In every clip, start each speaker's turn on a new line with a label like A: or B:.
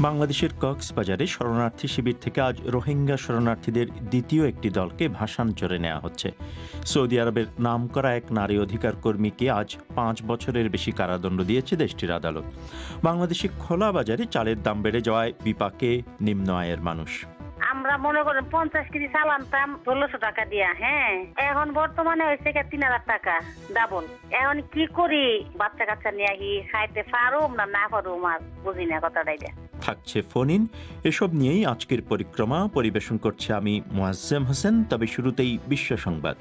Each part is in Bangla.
A: বাংলাদেশের কক্সবাজারে শরণার্থী শিবির থেকে আজ রোহিঙ্গা শরণার্থীদের দ্বিতীয় একটি দলকে ভাসানচরে নেওয়া হচ্ছে। সৌদি আরবের নামকরা এক নারী অধিকার কর্মীকে আজ পাঁচ বছরের বেশি কারাদণ্ড দিয়েছে দেশটির আদালত। বাংলাদেশে খোলা বাজারে চালের দাম বেড়ে যাওয়ায় বিপাকে নিম্ন আয়ের মানুষ।
B: আমরা মনে করেন পঞ্চাশ কেজি চাল আনতাম, ষোলোশো টাকা দিয়া হ্যাঁ? এখন বর্তমানে হয়েছে তিন হাজার টাকা ডাবল। এখন কি করি? বাচ্চা কাচ্চা নিয়ে আহি খাইতে পারুম না না পারুম আর বুঝি না কথাটা
A: থাকছে ফোন ইন এসব নিয়েই আজকের পরিক্রমা পরিবেশন করছে আমি মোয়াজ্জেম হোসেন, তবে শুরুতেই বিশ্ব সংবাদ।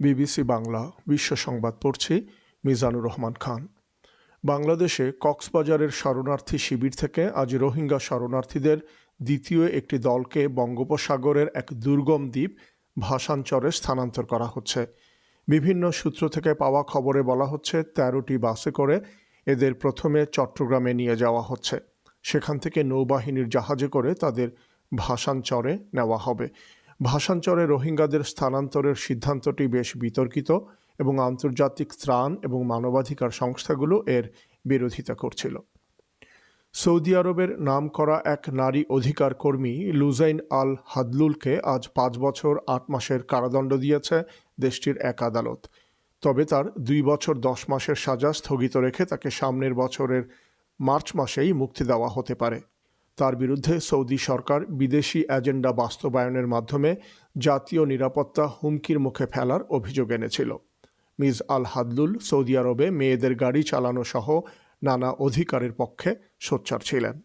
C: বিবিসি বাংলা বিশ্ব সংবাদ পড়ছি, মিজানুর রহমান খান। বাংলাদেশে কক্সবাজারের শরণার্থী শিবির থেকে আজ রোহিঙ্গা শরণার্থীদের দ্বিতীয় একটি দলকে বঙ্গোপসাগরের এক দুর্গম দ্বীপ ভাসানচরে স্থানান্তর করা হচ্ছে। বিভিন্ন সূত্র থেকে পাওয়া খবরে বলা হচ্ছে, তেরোটি বাসে করে এদের প্রথমে চট্টগ্রামে নিয়ে যাওয়া হচ্ছে। সেখান থেকে নৌবাহিনীর জাহাজে করে তাদের ভাসানচরে নেওয়া হবে। ভাষাঞ্চরে রোহিঙ্গাদের স্থানান্তরের সিদ্ধান্তটি বেশ বিতর্কিত এবং আন্তর্জাতিক ত্রাণ এবং মানবাধিকার সংস্থাগুলো এর বিরোধিতা করছিল। সৌদি আরবের নাম করা এক নারী অধিকার কর্মী লুজাইন আল হাদলুলকে আজ পাঁচ বছর আট মাসের কারাদণ্ড দিয়েছে দেশটির এক আদালত। তবে তার দুই বছর দশ মাসের সাজা স্থগিত রেখে তাকে সামনের বছরের মার্চ মাসেই মুক্তি দেওয়া হতে পারে। তার বিরুদ্ধে সৌদি সরকার বিদেশি এজেন্ডা বাস্তবায়নের মাধ্যমে জাতীয় নিরাপত্তা হুমকির মুখে ফেলার অভিযোগ এনেছিল। মিজ আল হাদলুল সৌদি আরবে মেয়েদের গাড়ি চালানো সহ নানা অধিকারের পক্ষে সোচ্চার ছিলেন।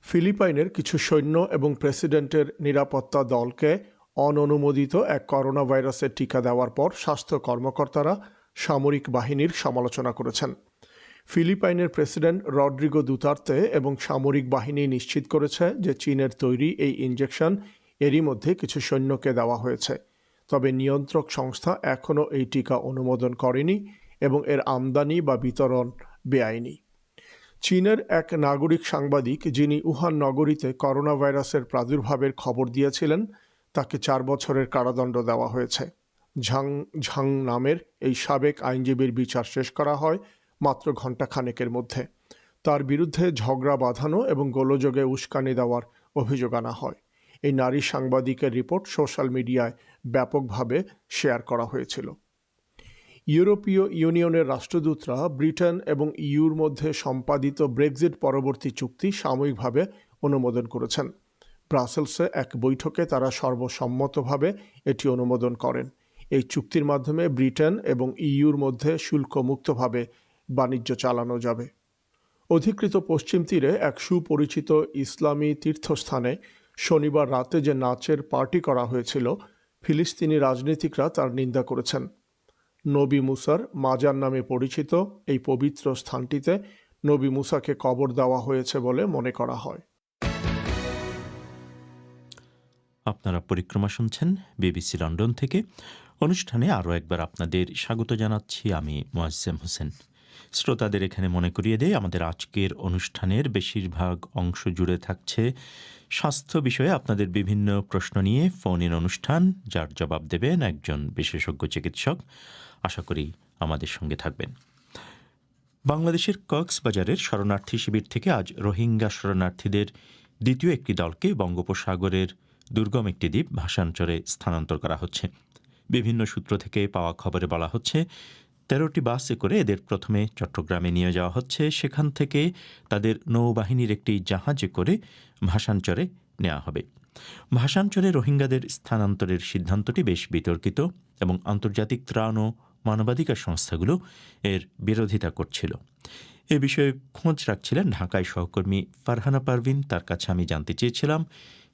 C: ফিলিপাইনের কিছু সৈন্য এবং প্রেসিডেন্টের নিরাপত্তা দলকে অননুমোদিত এক করোনা ভাইরাসের টিকা দেওয়ার পর স্বাস্থ্য কর্মকর্তারা সামরিক বাহিনীর সমালোচনা করেছেন। ফিলিপাইনের প্রেসিডেন্ট রড্রিগো দুতার্তে এবং সামরিক বাহিনী নিশ্চিত করেছে যে চীনের তৈরি এই ইনজেকশন এরই মধ্যে কিছু সৈন্যকে দেওয়া হয়েছে। তবে নিয়ন্ত্রক সংস্থা এখনও এই টিকা অনুমোদন করেনি এবং এর আমদানি বা বিতরণ বেআইনি। চীনের এক নাগরিক সাংবাদিক যিনি উহান নগরীতে করোনা ভাইরাসের প্রাদুর্ভাবের খবর দিয়েছিলেন, তাকে চার বছরের কারাদণ্ড দেওয়া হয়েছে। ঝাং ঝাং নামের এই সাবেক আইনজীবীর বিচার শেষ করা হয় মাত্র ঘণ্টা খানেকের মধ্যে। তার বিরুদ্ধে ঝগড়া বাঁধানো এবং গোলযোগে উস্কানি দেওয়ার অভিযোগ আনা হয়। এই নারী সাংবাদিকের রিপোর্ট সোশ্যাল মিডিয়ায় ব্যাপকভাবে শেয়ার করা হয়েছিল। ইউরোপীয় ইউনিয়নের রাষ্ট্রদূতরা ব্রিটেন এবং ইউর মধ্যে সম্পাদিত ব্রেক্সিট পরবর্তী চুক্তি সাময়িকভাবে অনুমোদন করেছেন। ব্রাসেলসে এক বৈঠকে তারা সর্বসম্মতভাবে এটি অনুমোদন করেন। এই চুক্তির মাধ্যমে ব্রিটেন এবং ইইউর মধ্যে শুল্কমুক্তভাবে বাণিজ্য চালানো যাবে। অধিকৃত পশ্চিম তীরে এক সুপরিচিত ইসলামী তীর্থস্থানে শনিবার রাতে যে নাচের পার্টি করা হয়েছিল, ফিলিস্তিনি রাজনীতিকরা তার নিন্দা করেছেন। নবী মুসার মাজার নামে পরিচিত এই পবিত্র স্থানটিতে নবী মুসাকে কবর দেওয়া হয়েছে বলে মনে করা হয়।
A: আপনারা পরিক্রমা শুনছেন বিবিসি লন্ডন থেকে। অনুষ্ঠানে আরও একবার আপনাদের স্বাগত জানাচ্ছি আমি মোয়াজ্জেম হোসেন। শ্রোতাদের এখানে মনে করিয়ে দেয় আমাদের আজকের অনুষ্ঠানের বেশিরভাগ অংশ জুড়ে থাকছে স্বাস্থ্য বিষয়ে আপনাদের বিভিন্ন প্রশ্ন নিয়ে ফোন ইন অনুষ্ঠান। যার জবাব দেবেন একজন বিশেষজ্ঞ চিকিৎসক। আশা করি আমাদের সঙ্গে থাকবেন। বাংলাদেশের কক্সবাজারের শরণার্থী শিবির থেকে আজ রোহিঙ্গা শরণার্থীদের দ্বিতীয় একটি দলকে বঙ্গোপসাগরের দুর্গম একটি দ্বীপ ভাষান্তরে স্থানান্তর করা হচ্ছে। বিভিন্ন সূত্র থেকে পাওয়া খবরে বলা হচ্ছে তেরোটি বাসে করে এদের প্রথমে চট্টগ্রামে নিয়ে যাওয়া হচ্ছে। সেখান থেকে তাদের নৌবাহিনীর একটি জাহাজে করে ভাষাঞ্চরে নেওয়া হবে। ভাষাঞ্চরে রোহিঙ্গাদের স্থানান্তরের সিদ্ধান্তটি বেশ বিতর্কিত এবং আন্তর্জাতিক ত্রাণ ও মানবাধিকার সংস্থাগুলো এর বিরোধিতা করছিল। এ বিষয়ে খোঁজ রাখছিলেন ঢাকায় সহকর্মী ফারহানা পারভিন। তার কাছে আমি জানতে চেয়েছিলাম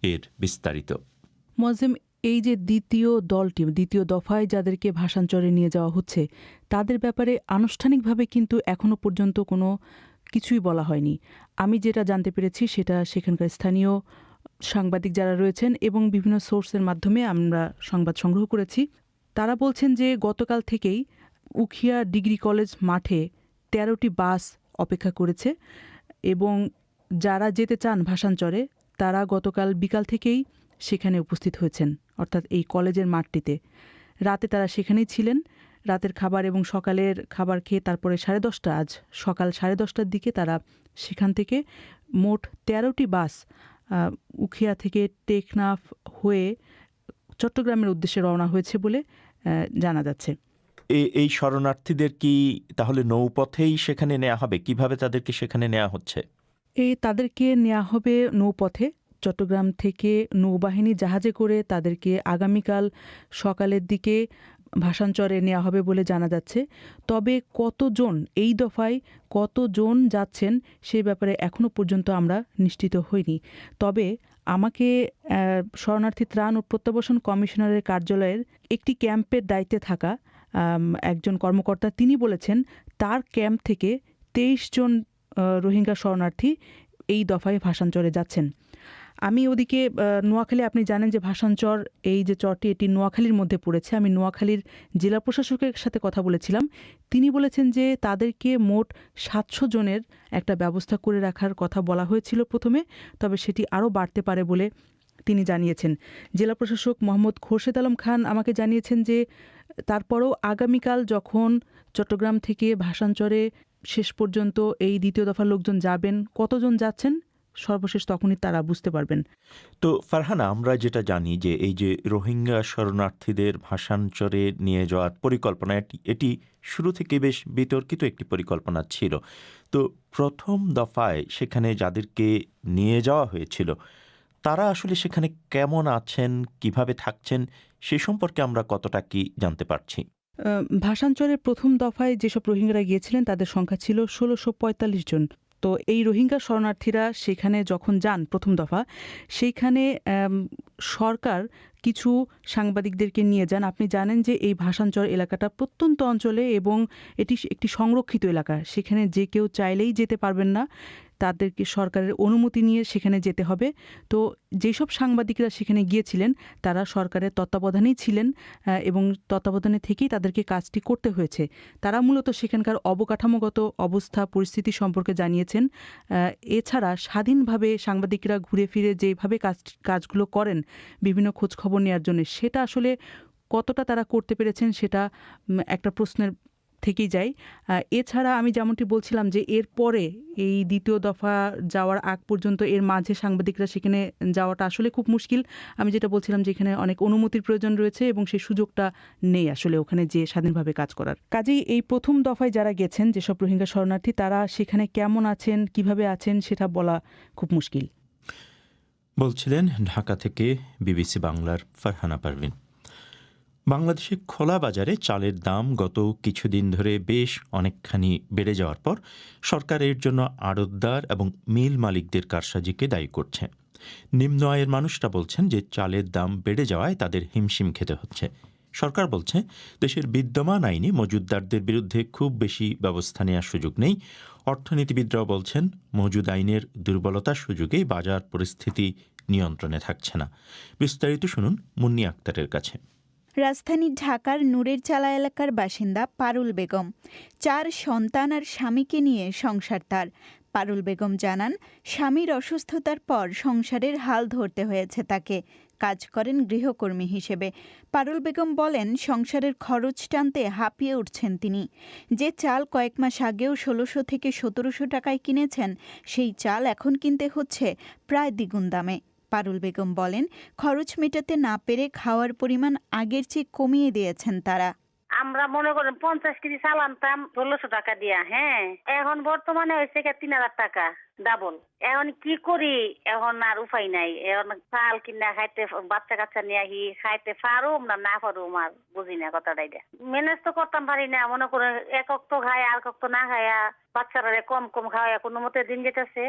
A: এর বিস্তারিত।
D: এই যে দ্বিতীয় দলটি, দ্বিতীয় দফায় যাদেরকে ভাষাঞ্চরে নিয়ে যাওয়া হচ্ছে, তাদের ব্যাপারে আনুষ্ঠানিকভাবে কিন্তু এখনও পর্যন্ত কোনো কিছুই বলা হয়নি। আমি যেটা জানতে পেরেছি সেটা সেখানকার স্থানীয় সাংবাদিক যারা রয়েছেন এবং বিভিন্ন সোর্সের মাধ্যমে আমরা সংবাদ সংগ্রহ করেছি, তারা বলছেন যে গতকাল থেকেই উখিয়া ডিগ্রি কলেজ মাঠে তেরোটি বাস অপেক্ষা করেছে এবং যারা যেতে চান ভাষাঞ্চরে তারা গতকাল বিকাল থেকেই সেখানে উপস্থিত হয়েছেন অর্থাৎ এই কলেজের মাঠটিতে। রাতে তারা সেখানেই ছিলেন। রাতের খাবার এবং সকালের খাবার খেয়ে তারপরে সাড়ে দশটা আজ সকাল সাড়ে দশটার দিকে তারা সেখান থেকে মোট তেরোটি বাস উখিয়া থেকে টেকনাফ হয়ে চট্টগ্রামের উদ্দেশ্যে রওনা হয়েছে বলে জানা যাচ্ছে।
A: এই শরণার্থীদের কি তাহলে নৌপথেই সেখানে নেওয়া হবে? কীভাবে তাদেরকে সেখানে নেওয়া হচ্ছে?
D: এই তাদেরকে নেওয়া হবে নৌপথে। চট্টগ্রাম থেকে নৌবাহিনী জাহাজে করে তাদেরকে আগামীকাল সকালের দিকে ভাষাঞ্চরে নেওয়া হবে বলে জানা যাচ্ছে। তবে কতজন এই দফায় কতজন যাচ্ছেন সে ব্যাপারে এখনও পর্যন্ত আমরা নিশ্চিত হইনি। তবে আমাকে শরণার্থী ত্রাণ ও প্রত্যাবাসন কমিশনারের কার্যালয়ের একটি ক্যাম্পের দায়িত্বে থাকা একজন কর্মকর্তা তিনি বলেছেন, তার ক্যাম্প থেকে তেইশ জন রোহিঙ্গা শরণার্থী এই দফায় ভাষাঞ্চরে যাচ্ছেন। আমি ওদিকে নোয়াখালী, আপনি জানেন যে ভাষাঞ্চর এই যে চরটি, এটি নোয়াখালীর মধ্যে পড়েছে। আমি নোয়াখালীর জেলা প্রশাসকের সাথে কথা বলেছিলাম। তিনি বলেছেন যে তাদেরকে মোট সাতশো জনের একটা ব্যবস্থা করে রাখার কথা বলা হয়েছিল প্রথমে, তবে সেটি আরও বাড়তে পারে বলে তিনি জানিয়েছেন। জেলা প্রশাসক মোহাম্মদ খোরশেদ আলম খান আমাকে জানিয়েছেন যে তারপরও আগামীকাল যখন চট্টগ্রাম থেকে ভাষাঞ্চরে শেষ পর্যন্ত এই দ্বিতীয় দফার লোকজন যাবেন, কতজন যাচ্ছেন? সর্বশেষ তখনই তারা বুঝতে পারবেন।
A: তো ফারহানা আমরা যেটা জানি যে এই যে রোহিঙ্গা শরণার্থীদের ভাষাঞ্চরে নিয়ে যাওয়ার পরিকল্পনা এটি শুরু থেকে বেশ বিতর্কিত একটি পরিকল্পনা ছিল। তো প্রথম দফায় সেখানে যাদেরকে নিয়ে যাওয়া হয়েছিল তারা আসলে সেখানে কেমন আছেন কীভাবে থাকছেন সে সম্পর্কে আমরা কতটা কি জানতে পারছি?
D: আহ, ভাষাঞ্চরের প্রথম দফায় যেসব রোহিঙ্গারা গিয়েছিলেন তাদের সংখ্যা ছিল ষোলোশো পঁয়তাল্লিশ জন। তো এই রোহিঙ্গা শরণার্থীরা সেখানে যখন যান প্রথম দফা, সেইখানে সরকার কিছু সাংবাদিকদেরকে নিয়ে যান। আপনি জানেন যে এই ভাষাঞ্চর এলাকাটা প্রত্যন্ত অঞ্চলে এবং এটি একটি সংরক্ষিত এলাকা। সেখানে যে কেউ চাইলেই যেতে পারবেন না। তাদেরকে সরকারের অনুমতি নিয়ে সেখানে যেতে হবে। তো যেসব সাংবাদিকরা সেখানে গিয়েছিলেন, তারা সরকারের তত্ত্বাবধানেই ছিলেন এবং তত্ত্বাবধানে থেকেই তাদেরকে কাজটি করতে হয়েছে। তারা মূলত সেখানকার অবকাঠামোগত অবস্থা, পরিস্থিতি সম্পর্কে জানিয়েছেন। এছাড়া স্বাধীনভাবে সাংবাদিকরা ঘুরে ফিরে যেভাবে কাজ, কাজগুলো করেন, বিভিন্ন খোঁজখবর নেওয়ার জন্য, সেটা আসলে কতটা তারা করতে পেরেছেন, সেটা একটা প্রশ্নের থেকেই যায় এছাড়া আমি যেমনটি বলছিলাম যে এর পরে এই দ্বিতীয় দফা যাওয়ার আগ পর্যন্ত এর মাঝে সাংবাদিকরা সেখানে যাওয়াটা আসলে খুব মুশকিল। আমি যেটা বলছিলাম যে এখানে অনেক অনুমতির প্রয়োজন রয়েছে এবং সেই সুযোগটা নেই আসলে ওখানে যে স্বাধীনভাবে কাজ করার। কাজেই এই প্রথম দফায় যারা গেছেন, যেসব রোহিঙ্গা শরণার্থী, তারা সেখানে কেমন আছেন, কীভাবে আছেন সেটা বলা খুব মুশকিল।
A: বলছিলেন, ঢাকা থেকে বিবিসি বাংলার ফারহানা পারভিন। বাংলাদেশে খোলা বাজারে চালের দাম গত কিছুদিন ধরে বেশ অনেকখানি বেড়ে যাওয়ার পর সরকার এর জন্য আড়তদার এবং মিল মালিকদের কারসাজিকে দায়ী করছে। নিম্ন আয়ের মানুষরা বলছেন যে চালের দাম বেড়ে যাওয়ায় তাদের হিমশিম খেতে হচ্ছে। সরকার বলছে, দেশের বিদ্যমান আইনে মজুদদারদের বিরুদ্ধে খুব বেশি ব্যবস্থা নেওয়ার সুযোগ নেই। অর্থনীতিবিদরাও বলছেন, মজুদ আইনের দুর্বলতার সুযোগেই বাজার পরিস্থিতি নিয়ন্ত্রণে থাকছে না। বিস্তারিত শুনুন মুন্নি আক্তারের কাছে।
E: রাজধানী ঢাকার নূরের চালা এলাকার বাসিন্দা পারুল বেগম। চার সন্তান আর স্বামীকে নিয়ে সংসার তার। পারুল বেগম জানান, স্বামীর অসুস্থতার পর সংসারের হাল ধরতে হয়েছে তাকে। কাজ করেন গৃহকর্মী হিসেবে। পারুল বেগম বলেন, সংসারের খরচ টানতে হাঁপিয়ে উঠছেন তিনি। যে চাল কয়েক মাস আগেও ষোলোশো থেকে সতেরোশো টাকায় কিনেছেন, সেই চাল এখন কিনতে হচ্ছে প্রায় দ্বিগুণ দামে। পারুল বেগম বলেন, খরচ মেটাতে না পেরে খাওয়ার পরিমাণ আগের চেয়ে কমিয়ে দিয়েছেন তারা।
B: আমরা মনে করেন পঞ্চাশ কেজি চাল আনতাম, ষোলোশো টাকা দিয়া হ্যাঁ? এখন বর্তমানে হয়েছে তিন হাজার টাকা, ডাবল। এখন কি করি? এখন আর উপায় নাই। এখন চাল কিনা খাইতে, বাচ্চা কাচ্চা নিয়ে আহি খাইতে পারুম না না পারুম আর বুঝি না কথাটাই দে ম্যানেজ তো করতাম পারি না, মনে করে একক তো খায়, আর তো না খায়া বাচ্চারা কম কম খাওয়া কোনো মতে দিন যেতেছে।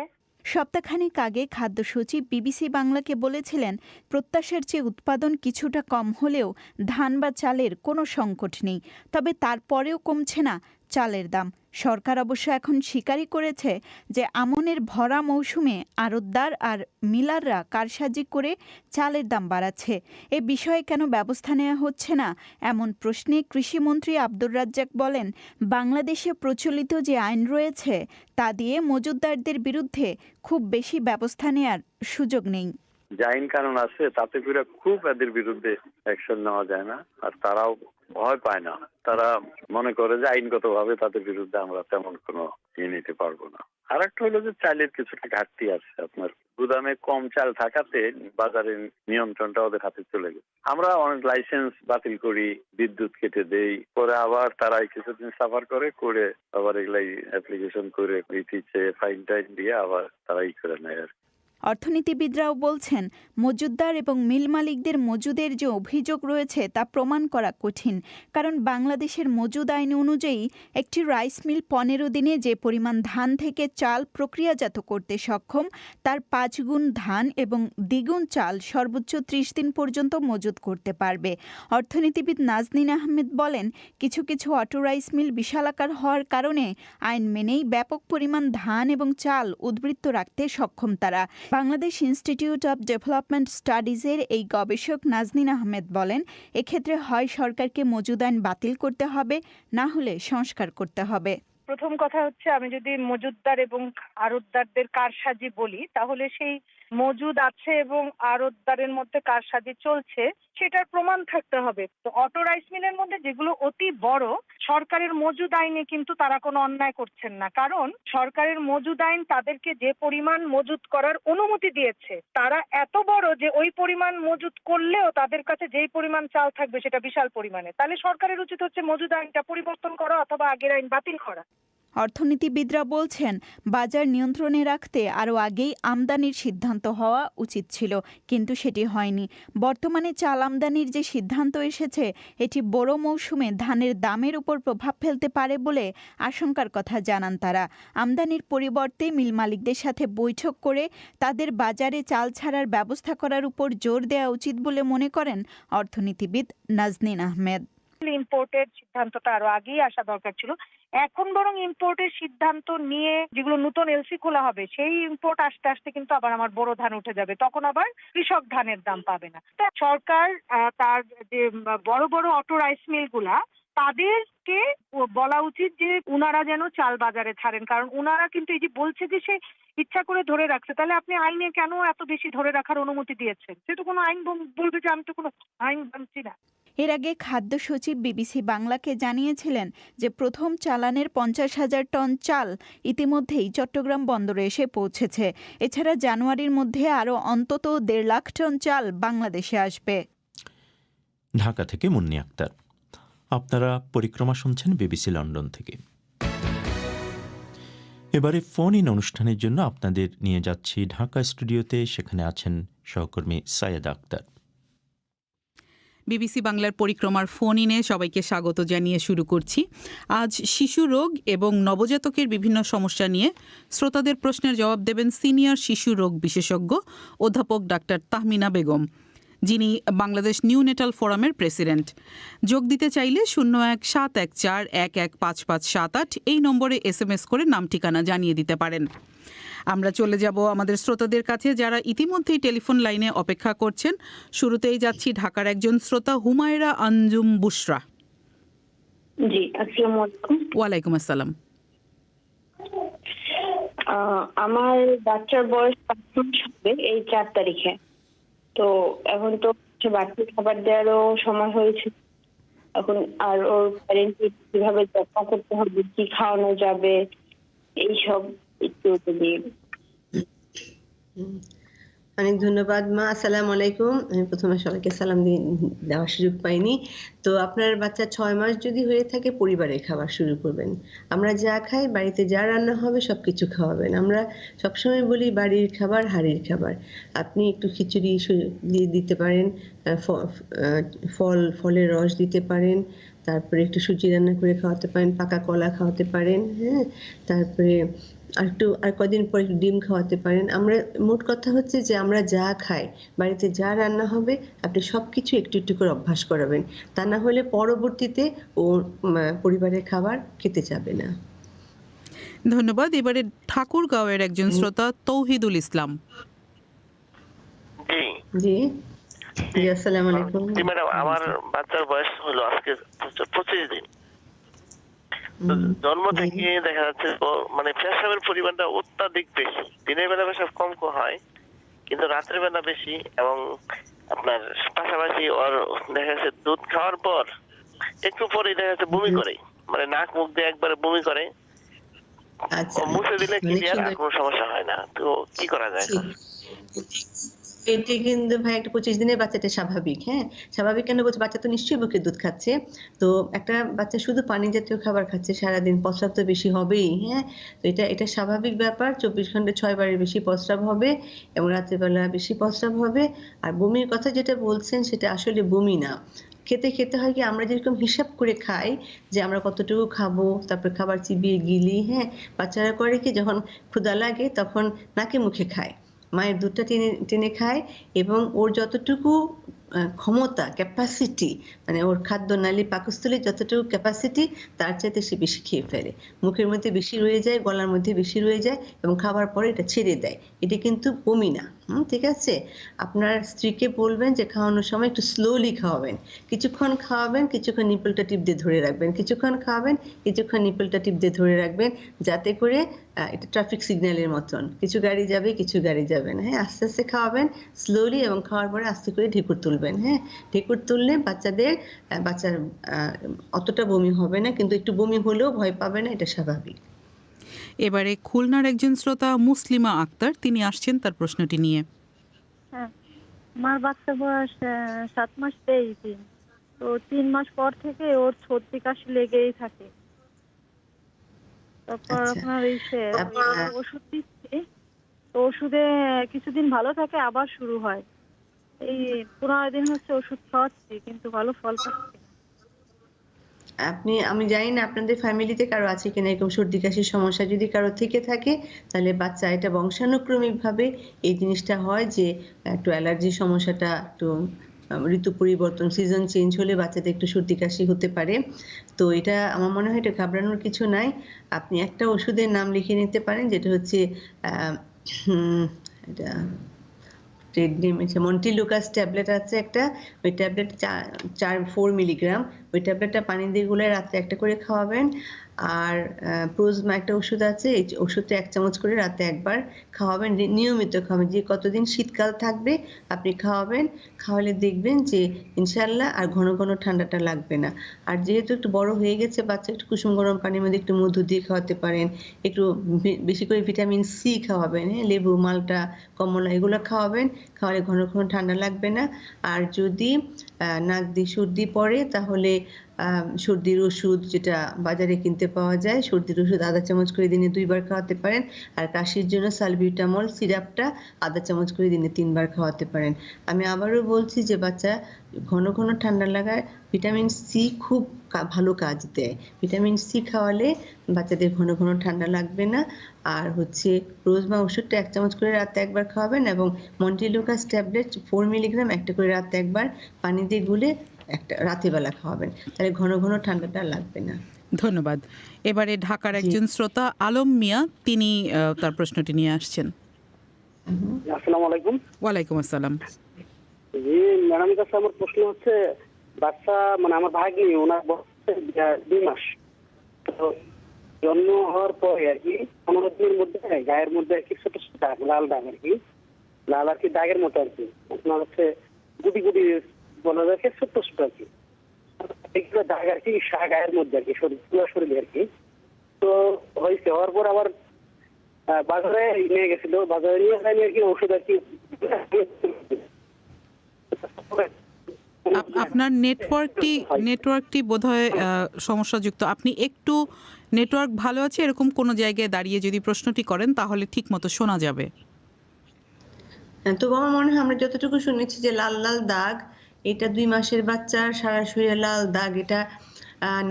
E: সপ্তাহখানেক আগে খাদ্য সচিব বিবিসি বাংলাকে বলেছিলেন, প্রত্যাশার চেয়ে উৎপাদন কিছুটা কম হলেও ধান বা চালের কোনো সংকট নেই, তবে তারপরেও কমছে না চালের দাম। সরকার অবশ্য এখন স্বীকারই করেছে যে আমনের ভরা মৌসুমে আড়তদার আর মিলাররা কারসাজি করে চালের দাম বাড়াচ্ছে। এ বিষয়ে কেন ব্যবস্থা নেওয়া হচ্ছে না? এমন প্রশ্নে কৃষিমন্ত্রী আব্দুর রাজ্জাক বলেন, বাংলাদেশে প্রচলিত যে আইন রয়েছে, তা দিয়ে মজুদদারদের বিরুদ্ধে খুব বেশি ব্যবস্থা নেয়ার সুযোগ নেই।
F: যে আইন কানুন আছে, তাতে করে খুব এদের বিরুদ্ধে অ্যাকশন নেওয়া যায় না। আর তারাও ভয় পায় না। তারা মনে করে যে আইনগত ভাবে তাদের বিরুদ্ধে আমরা তেমন কোনো ইয়ে নিতে পারব না। আর একটা হলো যে চালের কিছুটা ঘাটতি আছে। আপনার গুদামে কম চাল থাকাতে বাজারের নিয়ন্ত্রণটা ওদের হাতে চলে গেছে। আমরা অনেক লাইসেন্স বাতিল করি, বিদ্যুৎ কেটে দেই, পরে আবার তারা কিছুদিন সাফার করে করে আবার এগুলাই অ্যাপ্লিকেশন করে ইতি ফাইন টাইন দিয়ে আবার তারাই করে নেয় আর কি।
E: অর্থনীতিবিদরাও বলছেন, মজুদদার এবং মিল মালিকদের মজুদের যে অভিযোগ রয়েছে তা প্রমাণ করা কঠিন, কারণ বাংলাদেশের মজুদ আইন অনুযায়ী একটি রাইস মিল পনেরো দিনে যে পরিমাণ ধান থেকে চাল প্রক্রিয়াজাত করতে সক্ষম, তার পাঁচ গুণ ধান এবং দ্বিগুণ চাল সর্বোচ্চ ত্রিশ দিন পর্যন্ত মজুদ করতে পারবে। অর্থনীতিবিদ নাজনীন আহমেদ বলেন, কিছু কিছু অটো রাইস মিল বিশালাকার হওয়ার কারণে আইন মেনেই ব্যাপক পরিমাণ ধান এবং চাল উদ্বৃত্ত রাখতে সক্ষম তারা। বাংলাদেশ ইনস্টিটিউট অব ডেভেলপমেন্ট স্টাডিজের এই গবেষক নাজনীন আহমেদ বলেন, এক্ষেত্রে হয় সরকারকে মজুদ আইন বাতিল করতে হবে, না হলে সংস্কার করতে হবে।
G: প্রথম কথা হচ্ছে আমি যদি মজুদদার এবং আড়তদারদের কারসাজি বলি, তাহলে সেই মজুদ আছে এবং আড়তদারের মধ্যে কারসাজি চলছে, সেটার প্রমাণ থাকতে হবে। তো অটো রাইস মিলের মধ্যে যেগুলো অতি বড়, সরকারের মজুদ আইনে কিন্তু তারা কোনো অন্যায় করছেন না। কারণ সরকারের মজুদ আইন তাদেরকে যে পরিমাণ মজুদ করার অনুমতি দিয়েছে, তারা এত বড় যে ওই পরিমাণ মজুদ করলেও তাদের কাছে যেই পরিমাণ চাল থাকবে সেটা বিশাল পরিমাণে। তাহলে সরকারের উচিত হচ্ছে মজুদ আইনটা পরিবর্তন করা অথবা আগের আইন বাতিল করা।
E: অর্থনীতিবিদরা বলছেন, বাজার নিয়ন্ত্রণে রাখতে আরও আগেই আমদানির সিদ্ধান্ত হওয়া উচিত ছিল, কিন্তু সেটি হয়নি। বর্তমানে চাল আমদানির যে সিদ্ধান্ত এসেছে, এটি বড় মৌসুমে ধানের দামের উপর প্রভাব ফেলতে পারে বলে আশঙ্কার কথা জানান তারা। আমদানির পরিবর্তে মিল মালিকদের সাথে বৈঠক করে তাদের বাজারে চাল ছাড়ার ব্যবস্থা করার উপর জোর দেওয়া উচিত বলে মনে করেন অর্থনীতিবিদ নাজনীন আহমেদ।
G: ইম্পোর্টের সিদ্ধান্তটা আরও আগেই আসা দরকার ছিল। এখন বরং ইম্পোর্টের সিদ্ধান্ত নিয়ে যেগুলো নতুন এলসি খোলা হবে, সেই ইম্পোর্ট আস্তে আস্তে কিন্তু আবার আমার বড় ধান উঠে যাবে। তখন আবার কৃষক ধানের দাম পাবে না। সরকার তার যে বড় বড় অটো রাইস মিলগুলা তাদেরকে ও- বলা উচিত যে উনারা যেন চাল বাজারে ছাড়েন। কারণ উনারা কিন্তু এই যে বলছে যে সে ইচ্ছা করে ধরে রাখছে তাহলে আপনি আইনে কেন এত বেশি ধরে রাখার অনুমতি দিয়েছেন? সে তো কোনো আইন বলবে যে আমি তো কোনো আইন মানছি না।
E: এর আগে খাদ্য সচিব বিবিসি বাংলাকে জানিয়েছিলেন যে প্রথম চালানের পঞ্চাশ হাজার টন চাল ইতিমধ্যেই চট্টগ্রাম বন্দরে এসে পৌঁছেছে। এছাড়া জানুয়ারির মধ্যে আরও অন্তত দেড় লাখ টন চাল বাংলাদেশে আসবে।
A: ঢাকা থেকে মুন্নি আক্তার। আপনারা পরিক্রমা শুনছেন বিবিসি লন্ডন থেকে। এবারে ফোন ইন অনুষ্ঠানের জন্য আপনাদের নিয়ে যাচ্ছি ঢাকা স্টুডিওতে, সেখানে আছেন সহকর্মী সায়েদ আক্তার।
H: বিবিসি বাংলার পরিক্রমার ফোন ইনে সবাইকে স্বাগত জানিয়ে শুরু করছি। আজ শিশু রোগ এবং নবজাতকের বিভিন্ন সমস্যা নিয়ে শ্রোতাদের প্রশ্নের জবাব দেবেন সিনিয়র শিশু রোগ বিশেষজ্ঞ অধ্যাপক ডাক্তার তাহমিনা বেগম। যিনি বাংলাদেশ নিউ নেটাল ফোরামের প্রেসিডেন্ট। যোগ দিতে চাইলে শূন্য এক সাত এক চার এক এক পাঁচ পাঁচ সাত আট এই নম্বরে এস এম এস করে নাম ঠিকানা জানিয়ে দিতে পারেন। আমরা চলে যাব আমাদের শ্রোতাদের কাছে যারা ইতিমধ্যেই টেলিফোন লাইনে অপেক্ষা করছেন। শুরুতেই যাচ্ছি ঢাকার একজন শ্রোতা হুমায়রা আঞ্জুম বুশরা।
I: জি আসসালামু আলাইকুম।
H: ওয়ালাইকুম আসসালাম।
I: আমার বাচ্চার বয়স পাঁচ মাস হবে এই চার তারিখে। তো এখন তো বাড়তি খাবার দেওয়ারও সময় হয়েছে। এখন আর ওর প্যারেন্ট কীভাবে যত্ন করতে হবে, কি খাওয়ানো যাবে, এইসব একটু যদি
J: অনেক ধন্যবাদ, মা। আসসালামু আলাইকুম। আমি প্রথমে সবাইকে সালাম দেওয়ার সুযোগ পাইনি। তো আপনার বাচ্চা ছয় মাস যদি হয়ে থাকে, পরিবারের খাবার শুরু করবেন। আমরা যা খাই, বাড়িতে যা রান্না হবে সব কিছু খাওয়াবেন। আমরা সবসময় বলি বাড়ির খাবার, হাড়ির খাবার। আপনি একটু খিচুড়ি দিয়ে দিতে পারেন ফল, ফলের রস দিতে পারেন। তারপরে একটু সুজি রান্না করে খাওয়াতে পারেন, পাকা কলা খাওয়াতে পারেন হ্যাঁ। তারপরে আর একটু আর কদিন পর একটু ডিম খাওয়াতে পারেন। আমরা মোট কথা হচ্ছে যে আমরা যা খাই বাড়িতে যা রান্না হবে আপনি সব কিছু একটু একটু করে অভ্যাস করাবেন। তা না হলে পরবর্তীতে ও পরিবারের খাবার খেতে যাবে না।
H: ধন্যবাদ। এবারে ঠাকুরগাঁওয়ের একজন শ্রোতা তৌহিদুল ইসলাম।
K: জি।
J: জি। আসসালামু আলাইকুম।
K: ম্যাডাম আমার বাচ্চার বয়স হলো আজকে পঁচিশ দিন। জন্ম থেকে দেখা যাচ্ছে মানে পেশাবের পরিমাণটা অত্যাধিক বেশি। দিনের বেলা পেশাব কম হয় কিন্তু রাত্রের বেলা বেশি এবং আপনার পাশাপাশি ওর দেখা যাচ্ছে দুধ খাওয়ার পর একটু পরেই দেখা যাচ্ছে বমি করে মানে নাক মুখ দিয়ে একবারে বমি করে।
J: আচ্ছা।
K: মুছে দিলে ক্লিয়ার আর কোনো সমস্যা হয় না। তো কি করা যায়?
J: এটি কিন্তু ভাই একটা পঁচিশ দিনের বাচ্চাটা স্বাভাবিক হ্যাঁ? স্বাভাবিক কেন বলছে? বাচ্চা তো নিশ্চয়ই বুকের দুধ খাচ্ছে। তো একটা বাচ্চা শুধু পানি জাতীয় খাবার খাচ্ছে, সারাদিন প্রস্রাব তো বেশি হবেই হ্যাঁ? তো এটা এটা স্বাভাবিক ব্যাপার, চব্বিশ ঘণ্টা ছয় বারের বেশি প্রস্রাব হবে এবং রাত্রেবেলা বেশি প্রস্রাব হবে। আর বমির কথা যেটা বলছেন, সেটা আসলে বমি না। খেতে খেতে হয় কি, আমরা যেরকম হিসাব করে খাই যে আমরা কতটুকু খাব, তারপর খাবার চিবিয়ে গিলি হ্যাঁ? বাচ্চারা করে কি, যখন ক্ষুধা লাগে, তখন নাকে মুখে খায়। মায়ের দুধটা টেনে টেনে খায় এবং ওর যতটুকু ক্ষমতা ক্যাপাসিটি মানে ওর খাদ্য নালী পাকস্থলীর যতটুকু ক্যাপাসিটি তার চাইতে সে বেশি খেয়ে ফেলে। মুখের মধ্যে বেশি রয়ে যায় গলার মধ্যে বেশি রয়ে যায় এবং খাবার পরে এটা ছেড়ে দেয়। এটি কিন্তু বমি না হুম, ঠিক আছে? আপনার স্ত্রীকে বলবেন যে খাওয়ানোর সময় একটু স্লোলি খাওয়াবেন। কিছুক্ষণ খাওয়াবেন কিছুক্ষণ নিপলটা টিপ দিয়ে ধরে রাখবেন। কিছুক্ষণ খাওয়াবেন কিছুক্ষণ নিপলটা টিপ দিয়ে ধরে রাখবেন যাতে করে এটা ট্রাফিক সিগন্যালের মতন। কিছু গাড়ি যাবে কিছু গাড়ি যাবে না হ্যাঁ? আস্তে আস্তে খাওয়াবেন স্লোলি এবং খাওয়ার পরে আস্তে করে ঢেকুর তুলবেন। হ্যাঁ? ঢেকুর তুললে বাচ্চাদের বাচ্চার অতটা বমি হবে না কিন্তু একটু বমি হলেও ভয় পাবে না এটা স্বাভাবিক।
H: এবারে খুলনার একজন শ্রোতা মুসলিমা আক্তার তিনি আসছেন তার প্রশ্নটি নিয়ে।
L: হ্যাঁ আমার বাচ্চা বয়স সাত মাস তেইশ দিন। তো তিন মাস পর থেকে ওর সর্দি কাশি লেগেই থাকে। তারপর
J: আচ্ছা।
L: আপনার এই
J: আপনার-
L: ওষুধ দিচ্ছি। তো ওষুধে কিছুদিন ভালো থাকে আবার শুরু হয়।
J: আপনি, আমি জানি না আপনাদের ফ্যামিলিতে কারও আছে কিনা এরকম সর্দি কাশির সমস্যা। যদি কারও থেকে থাকে, তাহলে বাচ্চা এটা বংশানুক্রমিক ভাবে এই জিনিসটা হয় যে, একটু অ্যালার্জির সমস্যাটা, একটু ঋতু পরিবর্তন, সিজন চেঞ্জ হলে বাচ্চাদের একটু সর্দি কাশি হতে পারে। তো এটা আমার মনে হয় এটা ঘাবড়ানোর কিছু নাই। আপনি একটা ওষুধের নাম লিখে নিতে পারেন, যেটা হচ্ছে এটা আছে মন্টিলুকাস ট্যাবলেট আছে একটা, ওই ট্যাবলেট চার ফোর মিলিগ্রাম ওই ট্যাবলেটটা পানি দিয়ে গুলে রাত্রে একটা করে খাওয়াবেন। আর প্রোজমা একটা ওষুধ আছে, এই ওষুধটা এক চামচ করে রাতে একবার খাওয়াবেন। নিয়মিত খাওয়াবেন। যে কতদিন শীতকাল থাকবে, আপনি খাওয়াবেন। খাওয়ালে দেখবেন যে ইনশাল্লাহ আর ঘন ঘন ঠান্ডাটা লাগবে না। আর যেহেতু একটু বড় হয়ে গেছে, বাচ্চা একটু কুসুম গরম পানির মধ্যে একটু মধু দিয়ে খাওয়াতে পারেন। একটু বেশি করে ভিটামিন সি খাওয়াবেন হ্যাঁ? লেবু, মালটা, কমলা এগুলো খাওয়াবেন। খাওয়ালে ঘন ঘন ঠান্ডা লাগবে না। আর যদি নাক দিয়ে সর্দি পড়ে, তাহলে সর্দির ওষুধ যেটা বাজারে কিনতে পাওয়া যায়, সর্দির ওষুধ আধা চামচ করে দিনে দুইবার খাওয়াতে পারেন। আর কাশির জন্য সালবিউটামল সিরাপটা আধা চামচ করে দিনে তিনবার খাওয়াতে পারেন। আমি আবারও বলছি যে বাচ্চা ঘন ঘন ঠান্ডা লাগায় ভিটামিন সি খুব ভালো কাজ দেয়। ভিটামিন সি খাওয়ালে বাচ্চাদের ঘন ঘন ঠান্ডা লাগবে না। আর হচ্ছে রোজমা ওষুধটা এক চামচ করে রাতে একবার খাওয়াবেন এবং মন্টিলুকাস ট্যাবলেট ফোর মিলিগ্রাম একটা করে রাতে একবার পানি দিয়ে গুলে একটা রাতেবেলা খাওয়াবেন। তাহলে ঘন ঘন ঠান্ডাটা লাগবে না।
H: ধন্যবাদ। এবারে ঢাকার একজন শ্রোতা আলম মিয়া তিনি তার প্রশ্নটি নিয়ে আসছেন।
M: আসসালামু আলাইকুম।
H: ওয়ালাইকুম আসসালাম।
M: জি ম্যাডাম কাছে আমার প্রশ্ন হচ্ছে বাচ্চা মানে আমার ভাগ্নি ওনার বয়স দুই মাস। তো জন্ম হওয়ার পরে আর কি পনেরো দিনের মধ্যে গায়ের মধ্যে আর কি ছোট ছোট দাগ লাল দাগ আর কি। লাল আর কি দাগের মতো আর কি। আপনার হচ্ছে গুটি গুটি বলা যায় কি, ছোট্ট ছোট আর কি। এগুলো দাগ আর কি গায়ের মধ্যে আর কি শরীর পুরো শরীরে আর কি। তো হয়েছে হওয়ার পর আবার আহ, বাজারে নিয়ে গেছিল বাজারে নিয়ে যায়নি আর কি ওষুধ আর কি
H: আপনার নেটওয়ার্কটি নেটওয়ার্কটি বোধহয় সমস্যাযুক্ত। আপনি একটু নেটওয়ার্ক ভালো আছে এরকম কোনো জায়গায় দাঁড়িয়ে যদি প্রশ্নটি করেন তাহলে ঠিক মতো শোনা যাবে।
J: হ্যাঁ, তবু আমার মনে হয় আমরা যতটুকু শুনেছি যে লাল লাল দাগ এটা দুই মাসের বাচ্চার সারা শরীরে লাল দাগ, এটা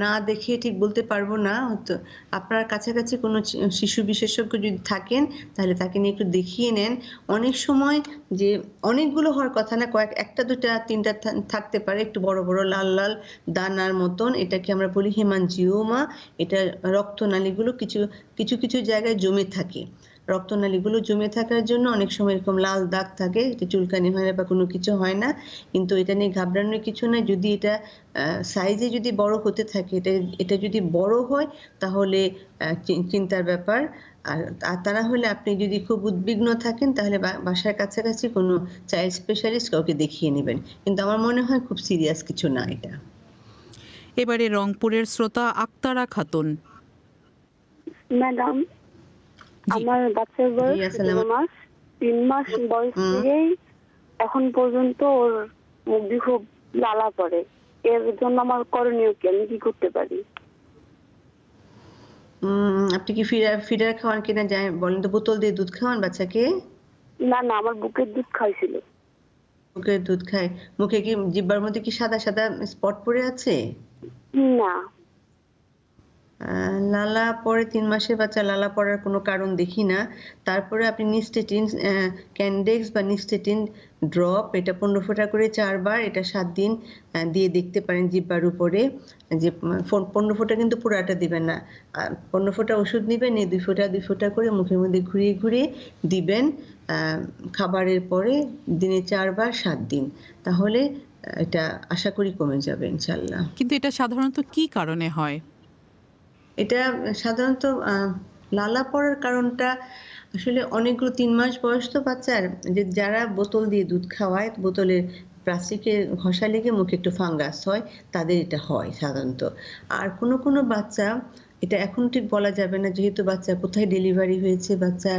J: না দেখে ঠিক বলতে পারব না। হয়তো আপনার কাছাকাছি কোনো শিশু বিশেষজ্ঞ যদি থাকেন, তাহলে তাকে নিয়ে একটু দেখিয়ে নেন। অনেক সময় যে অনেকগুলো হওয়ার কথা না, কয়েক, একটা দুটা তিনটা থাকতে পারে, একটু বড় বড়, লাল লাল দানার মতন। এটাকে আমরা বলি হেমানজিওমা এটা রক্তনালীগুলো কিছু কিছু কিছু জায়গায় জমে থাকে। রক্তনালীগুলো জমে থাকার জন্য অনেক সময় এরকম লাল দাগ থাকে এটা চুলকানি হয় না বা কোনো কিছু হয় না। কিন্তু এটা নিয়ে ঘাবড়ানোর কিছু না যদি এটা সাইজে যদি বড় হতে থাকে এটা এটা যদি বড় হয় তাহলে চিন্তার ব্যাপার। আর আর তা না হলে আপনি যদি খুব উদ্বিগ্ন থাকেন তাহলে বা- বাসার কাছাকাছি কোনো চাইল্ড স্পেশালিস্ট কাউকে দেখিয়ে নেবেন। কিন্তু আমার মনে হয় খুব সিরিয়াস কিছু না এটা।
H: এবারে রংপুরের শ্রোতা আক্তারা খাতুন।
I: ম্যাডাম। আমার বাচ্চার বয়স মাস। তিন মাস বয়স। থেকেই এখন পর্যন্ত ওর মুখ দিয়ে খুব লালা পড়ে। এর জন্য আমার করণীয় কি? আমি কি করতে পারি?
J: আপনি কি ফিডার ফিডার খাওয়ান কিনা যায় বলেন তো বোতল দিয়ে দুধ খাওয়ান বাচ্চাকে?
I: না না আমার বুকের দুধ খাইছিল।
J: মুখে দুধ খায়। মুখে কি জিব্বার মধ্যে কি সাদা সাদা স্পট পড়ে আছে?
I: না।
J: লালা পরে তিন মাসের বাচ্চা, লালা পড়ার কোনো কারণ দেখি না। তারপরে আপনি নিস্টেটিন ক্যান্ডেক্স বা নিস্টেটিন ড্রপ এটা পনেরো ফোঁটা করে চারবার, এটা সাত দিন দিয়ে দেখতে পারেন জিব্বার উপরে। যে পনেরো ফোঁটা কিন্তু পুরাটা দিবেন না। পনেরো ফোঁটা ওষুধ নেবেন, এই দুই ফোঁটা দুই ফোঁটা করে মুখের মধ্যে ঘুরিয়ে ঘুরিয়ে দিবেন খাবারের পরে দিনে চারবার সাত দিন। তাহলে এটা আশা করি কমে যাবে ইনশাল্লাহ
H: কিন্তু এটা সাধারণত কি কারণে হয়?
J: এটা সাধারণত লালা পড়ার কারণটা আসলে অনেকগুলো তিন মাস বয়স তো বাচ্চার, যে যারা বোতল দিয়ে দুধ খাওয়ায় বোতলের প্লাস্টিকের ঘষা লেগে মুখে একটু ফাঙ্গাস হয়, তাদের এটা হয় সাধারণত। আর কোনো কোনো বাচ্চা এটা এখন ঠিক বলা যাবে না, যেহেতু বাচ্চা কোথায় ডেলিভারি হয়েছে, বাচ্চা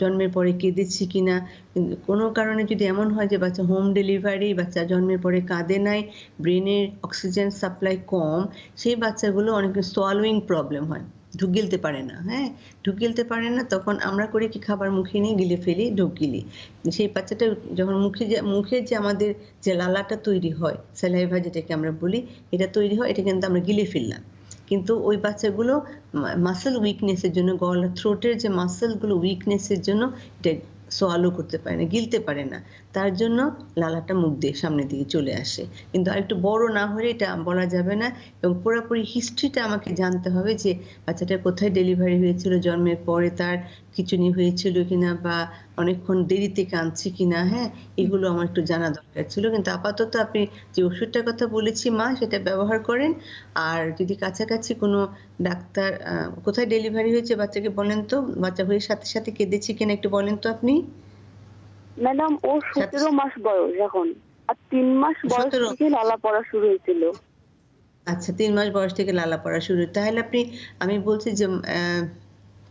J: জন্মের পরে কেঁদেছি কিনা। কিন্তু কোনো কারণে যদি এমন হয় যে বাচ্চা হোম ডেলিভারি বাচ্চা জন্মের পরে কাঁদে নাই ব্রেনের অক্সিজেন সাপ্লাই কম, সেই বাচ্চাগুলো অনেক সোয়ালোয়িং প্রবলেম হয়। ঢুক গিলতে পারে না হ্যাঁ? ঢুক গিলতে পারে না, তখন আমরা করি কি খাবার মুখে নিয়ে গিলে ফেলি, ঢুক গিলি। সেই বাচ্চাটা যখন মুখে যে মুখে যে আমাদের যে লালাটা তৈরি হয় স্যালাইভা যেটাকে আমরা বলি, এটা তৈরি হয়, এটা কিন্তু আমরা গিলে ফেললাম। কিন্তু ওই বাচ্চাগুলো মাসেল উইকনেসের জন্য, গলা থ্রোটের যে মাসেলগুলো উইকনেসের জন্য সোয়ালো করতে পারে না, গিলতে পারে না। তার জন্য লালাটা মুখ দিয়ে সামনের দিকে চলে আসে। কিন্তু আর একটু বড় না হলে এটা বলা যাবে না এবং পুরোপুরি হিস্ট্রিটা আমাকে জানতে হবে যে বাচ্চাটা কোথায় ডেলিভারি হয়েছিল, জন্মের পরে তার খিচুনি হয়েছিল কিনা বা অনেকক্ষণ দেরিতে কাঁদছে কিনা হ্যাঁ? এগুলো আমার একটু জানা দরকার ছিল। কিন্তু আপাতত আপনি যে ওষুধটার কথা বলেছি মা, সেটা ব্যবহার করেন। আর যদি কাছাকাছি কোনো ডাক্তার কোথায় ডেলিভারি হয়েছে বাচ্চাকে বলেন তো? বাচ্চা হয়ে সাথে সাথে কেঁদেছে কিনা একটু বলেন তো আপনি।
I: ম্যাডাম ও সতেরো মাস বয়স এখন। আর তিন মাস বয়স থেকে লালা পড়া শুরু হয়েছিল।
J: আচ্ছা তিন মাস বয়স থেকে লালা পড়া শুরু। তাহলে আপনি আমি বলছি যে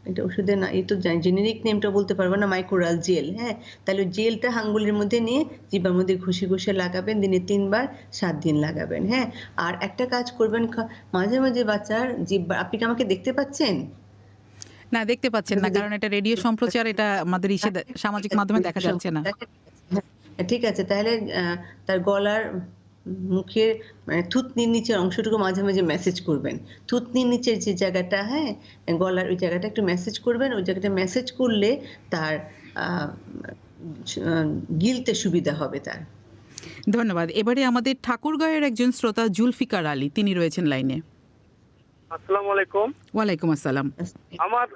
J: এটা ওষুধের না এই তো জেনেরিক নেমটা বলতে পারব না মাইক্রোরাল জেল হ্যাঁ? তাহলে জেলটা হাঙ্গুলের মধ্যে নিয়ে জিবার মধ্যে ঘষে ঘষে লাগাবেন দিনে তিনবার সাত দিন লাগাবেন হ্যাঁ? আর একটা কাজ করবেন মাঝে মাঝে বাচ্চার জিব্বা আপনি কি আমাকে দেখতে পাচ্ছেন?
H: না দেখতে পাচ্ছেন না কারণ এটা রেডিও সম্প্রচার এটা আমাদের ইসে সামাজিক মাধ্যমে দেখা যাচ্ছে না।
J: হ্যাঁ, ঠিক আছে তাহলে তার গলার মুখের মানে থুতনির নিচের অংশটুকু মাঝে মাঝে মেসেজ করবেন। থুতনির নিচের যে জায়গাটা হ্যাঁ গলার ওই জায়গাটা একটু মেসেজ করবেন ওই জায়গাটা মেসেজ করলে তার গিলতে সুবিধা হবে তার।
H: ধন্যবাদ। এবারে আমাদের ঠাকুরগাঁয়ের একজন শ্রোতা জুলফিকার আলী তিনি রয়েছেন লাইনে।
M: আসসালামু আলাইকুম।
H: ওয়ালাইকুম আসসালাম।
M: আমার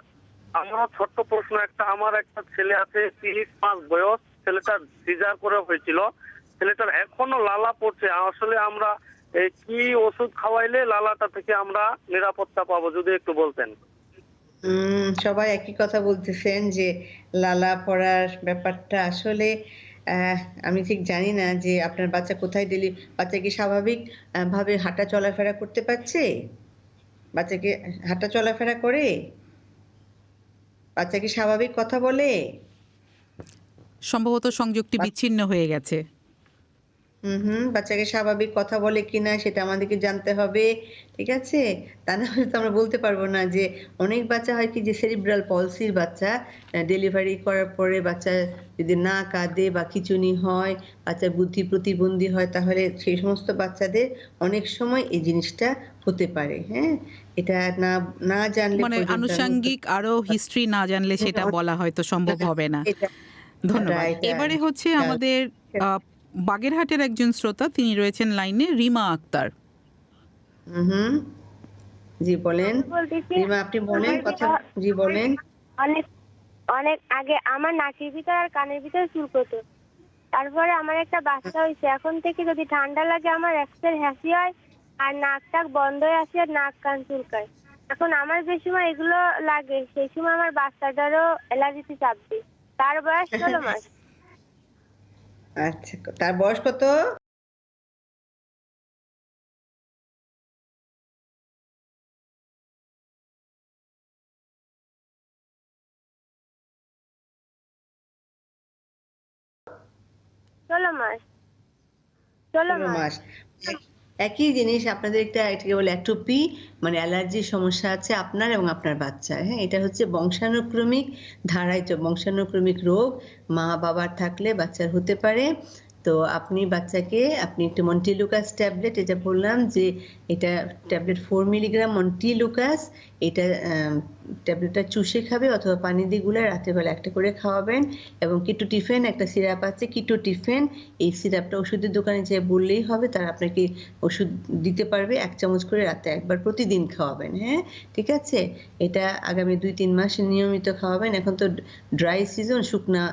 M: আমার ছোট্ট প্রশ্ন একটা আমার একটা ছেলে আছে তিরিশ পাঁচ বয়স ছেলেটার সিজার করে হয়েছিল। ছেলেটার এখনও লালা পড়ছে। আসলে আমরা কি ওষুধ খাওয়াইলে লালাটা থেকে আমরা নিরাপত্তা পাবো যদি একটু বলতেন।
J: উম, সবাই একই কথা বলতেছেন যে লালা পড়ার ব্যাপারটা আসলে আহ, আমি ঠিক জানি না যে আপনার বাচ্চা কোথায় ডেলি বাচ্চা কি স্বাভাবিক আহ, ভাবে হাঁটা চলাফেরা করতে পারছে? বাচ্চাকে হাঁটা চলাফেরা করে? বাচ্চাকে স্বাভাবিক কথা বলে?
H: সম্ভবত সংযোগটি বিচ্ছিন্ন হয়ে গেছে।
J: হুম হুম বাচ্চাকে স্বাভাবিক কথা বলে কিনা সেটা আমাদেরকে জানতে হবে ঠিক আছে? তা না হলে তো আমরা বলতে পারব না যে অনেক বাচ্চা হয় কি যে সেরিব্রাল পলসির বাচ্চা ডেলিভারি করার পরে বাচ্চা যদি না কাঁদে বা খিচুনি হয় বাচ্চার বুদ্ধি প্রতিবন্ধী হয় তাহলে সেই সমস্ত বাচ্চাদের অনেক সময় এই জিনিসটা হতে পারে হ্যাঁ? এটা না না জানলে
H: মানে আনুষঙ্গিক আরও হিস্ট্রি না জানলে সেটা বলা হয়তো সম্ভব হবে না। ধন্যবাদ। এবারে হচ্ছে আমাদের বাগেরহাটের একজন শ্রোতা তিনি রয়েছেন লাইনে রিমা আক্তার।
J: হুম জি বলেন। রিমা আপনি বলেন কথা জি বলেন।
N: অনেক অনেক আগে আমার নাকের ভিতর আর কানের ভিতর চুলকতো তারপরে আমার একটা বাচ্চা হয়েছে। এখন থেকে যদি ঠান্ডা লাগে আমার এক্সের হাসি হয় আর নাক টাক বন্ধ হয়ে আসে আর নাক কান চুলকায় এখন আমার যে সময় এগুলো লাগে সেই সময় আমার বাচ্চাটারও অ্যালার্জিতে চাপবে তার বয়স ষোলো মাস।
J: আচ্ছা তার বয়স কত?
N: ষোলো মাস। ষোলো মাস।
J: একই জিনিস আপনাদের একটা, এটাকে বলে অ্যাট্রোপি মানে অ্যালার্জির সমস্যা আছে আপনার এবং আপনার বাচ্চার। হ্যাঁ এটা হচ্ছে বংশানুক্রমিক ধারায় বংশানুক্রমিক রোগ। মা বাবার থাকলে বাচ্চার হতে পারে। তো আপনি বাচ্চাকে, আপনি একটু মন্টিলুকাস ট্যাবলেট, এটা বললাম যে এটা ট্যাবলেট ফোর মিলিগ্রাম মন্টিলুকাস এটা ট্যাবলেটটা চুষে খাবে অথবা পানি দিয়ে গুলে রাতেরবেলা একটা করে খাওয়াবেন এবং কিটো টিফেন, একটা সিরাপ আছে, কিটো টিফেন। এই সিরাপটা ওষুধের দোকানে যেয়ে বললেই হবে, তারা আপনাকে ওষুধ দিতে পারবে। এক চামচ করে রাতে একবার প্রতিদিন খাওয়াবেন হ্যাঁ? ঠিক আছে? এটা আগামী দুই, তিন মাস নিয়মিত খাওয়াবেন। এখন তো ড্রাই সিজন, শুকনা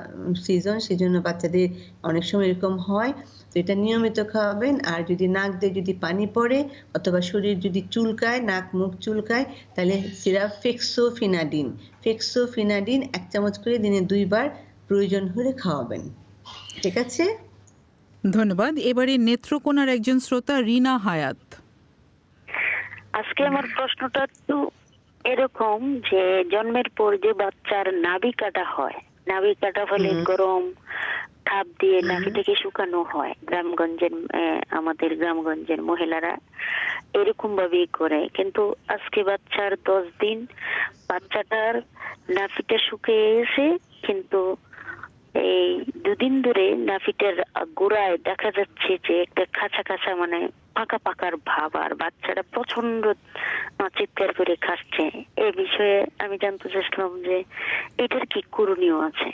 J: সিজন, সেজন্য বাচ্চাদের অনেক সময় এরকম হয়। তো এটা নিয়মিত খাওয়াবেন। আর যদি নাক দিয়ে যদি পানি পড়ে অথবা শরীর যদি চুলকায় নাক মুখ চুলকায় তাহলে সিরাপ ফেক্সোফিনাডিন। ফেক্সোফিনাডিন এক চামচ করে দিনে দুইবার প্রয়োজন হলে খাওয়াবেন। ঠিক আছে?
H: ধন্যবাদ। এবারে নেত্রকোনার একজন শ্রোতা রিনা হায়াত।
B: আজকে আমার প্রশ্নটা একটু এরকম যে জন্মের পর যে বাচ্চার নাভি কাটা হয় নাভি কাটা ফলে গরম তাপ দিয়ে নাভিটাকে শুকানো হয়। গ্রামগঞ্জের আমাদের গ্রামগঞ্জের মহিলারা এরকম ভাবেই করে। কিন্তু আজকে বাচ্চার দশ দিন বাচ্চাটার নাভিটা শুকিয়ে গেছে কিন্তু এই দুদিন ধরে নাভিটার গোড়ায় দেখা যাচ্ছে যে একটা খাঁচা খাঁচা মানে পাকা পাকার ভাব আর বাচ্চারা প্রচণ্ড চিৎকার করে খাচ্ছে। এই বিষয়ে আমি জানতে চাইছিলাম যে এটার কি করণীয় আছে?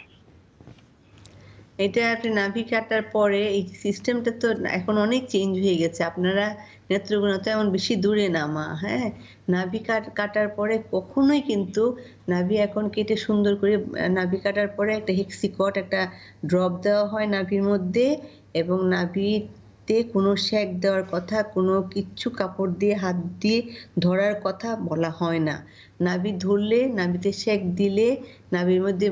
J: এটা আপনি নাভি কাটার পরে এই সিস্টেমটা তো এখন অনেক চেঞ্জ হয়ে গেছে। আপনারা নেত্রকোনা তো এমন বেশি দূরে নামা হ্যাঁ? নাভি কাট কাটার পরে কখনোই কিন্তু নাভি এখন কেটে সুন্দর করে নাভি কাটার পরে একটা হেক্সিকট একটা ড্রপ দেওয়া হয় নাভির মধ্যে এবং নাভিতে কোনো সেক দেওয়ার কথা, কোনো কিচ্ছু কাপড় দিয়ে হাত দিয়ে ধরার কথা বলা হয় না। নাভি ধরলে, নাভিতে সেক দিলে, নাভির মধ্যে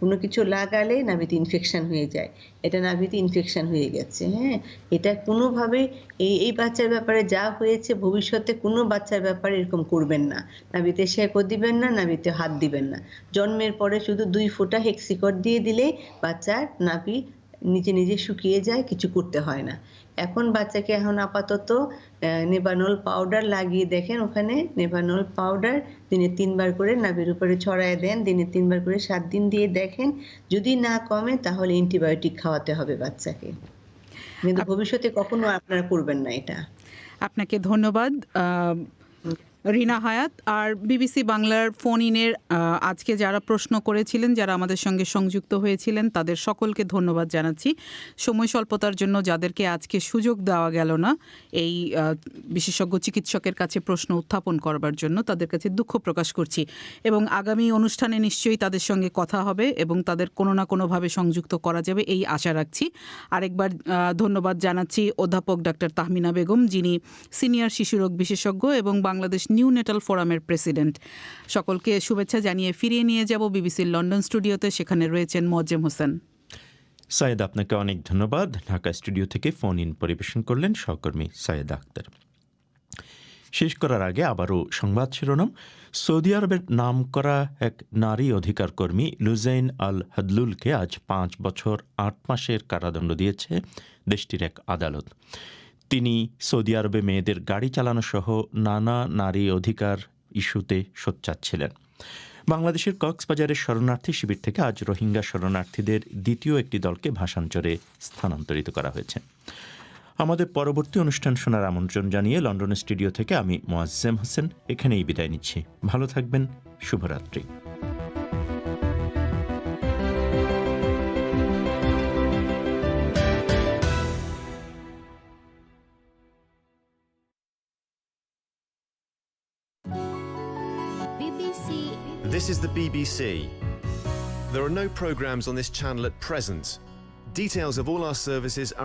J: কোনো কিছু লাগালে নাভিতে ইনফেকশান হয়ে যায়। এটা নাভিতে ইনফেকশান হয়ে গেছে হ্যাঁ? এটা কোনোভাবে এই এই বাচ্চার ব্যাপারে যা হয়েছে, ভবিষ্যতে কোনো বাচ্চার ব্যাপারে এরকম করবেন না। নাভিতে সেকও দিবেন না, নাভিতে হাত দিবেন না। জন্মের পরে শুধু দুই ফোঁটা হেক্সিকট দিয়ে দিলেই বাচ্চার নাভি নিজে নিজে শুকিয়ে যায় কিছু করতে হয় না। এখন বাচ্চাকে এখন আপাতত নেভানোল পাউডার লাগিয়ে দেখেন ওখানে নেভানোল পাউডার দিনে তিনবার করে নাভির উপরে ছড়ায় দেন দিনে তিনবার করে সাত দিন দিয়ে দেখেন যদি না কমে তাহলে অ্যান্টিবায়োটিক খাওয়াতে হবে বাচ্চাকে। কিন্তু ভবিষ্যতে কখনো আপনারা করবেন না এটা।
H: আপনাকে ধন্যবাদ আহ, রিনা হায়াত আর বিবিসি বাংলার ফোন ইনের আজকে যারা প্রশ্ন করেছিলেন, যারা আমাদের সঙ্গে সংযুক্ত হয়েছিলেন, তাদের সকলকে ধন্যবাদ জানাচ্ছি। সময় স্বল্পতার জন্য যাদেরকে আজকে সুযোগ দেওয়া গেল না, এই বিশেষজ্ঞ চিকিৎসকের কাছে প্রশ্ন উত্থাপন করবার জন্য তাদের কাছে দুঃখ প্রকাশ করছি। এবং আগামী অনুষ্ঠানে নিশ্চয়ই তাদের সঙ্গে কথা হবে এবং তাদের কোনো না কোনোভাবে সংযুক্ত করা যাবে, এই আশা রাখছি। আরেকবার ধন্যবাদ জানাচ্ছি অধ্যাপক ডাক্তার তাহমিনা বেগম, যিনি সিনিয়র শিশুরোগ বিশেষজ্ঞ এবং বাংলাদেশ নিউ নেটাল ফোরামের প্রেসিডেন্ট। সকলকে শুভেচ্ছা জানিয়ে ফিরিয়ে নিয়ে যাব বিবিসির লন্ডন স্টুডিওতে, সেখানে রয়েছেন মোয়াজ্জেম হোসেন।
A: সায়েদ, আপনাকে অনেক ধন্যবাদ। ঢাকা স্টুডিও থেকে ফোন ইন পরিবেশন করলেন সহকর্মী সায়েদ আক্তার শেষ করার আগে আবারও সংবাদ শিরোনাম। সৌদি আরবের নাম করা এক নারী অধিকার কর্মী লুজাইন আল হাদলুলকে আজ পাঁচ বছর আট মাসের কারাদণ্ড দিয়েছে দেশটির এক আদালত। তিনি সৌদি আরবে মেয়েদের গাড়ি চালানো সহ নানা নারী অধিকার ইস্যুতে সোচ্চার ছিলেন। বাংলাদেশের কক্সবাজারের শরণার্থী শিবির থেকে আজ রোহিঙ্গা শরণার্থীদের দ্বিতীয় একটি দলকে ভাষান্তরে স্থানান্তরিত করা হয়েছে। আমাদের পরবর্তী অনুষ্ঠান শোনার আমন্ত্রণ জানিয়ে লন্ডন স্টুডিও থেকে আমি মোয়াজ্জেম হোসেন এখানেই বিদায় নিচ্ছি। ভালো থাকবেন, শুভরাত্রি।
O: This is the BBC. There are no programmes on this channel at present. Details of all our services are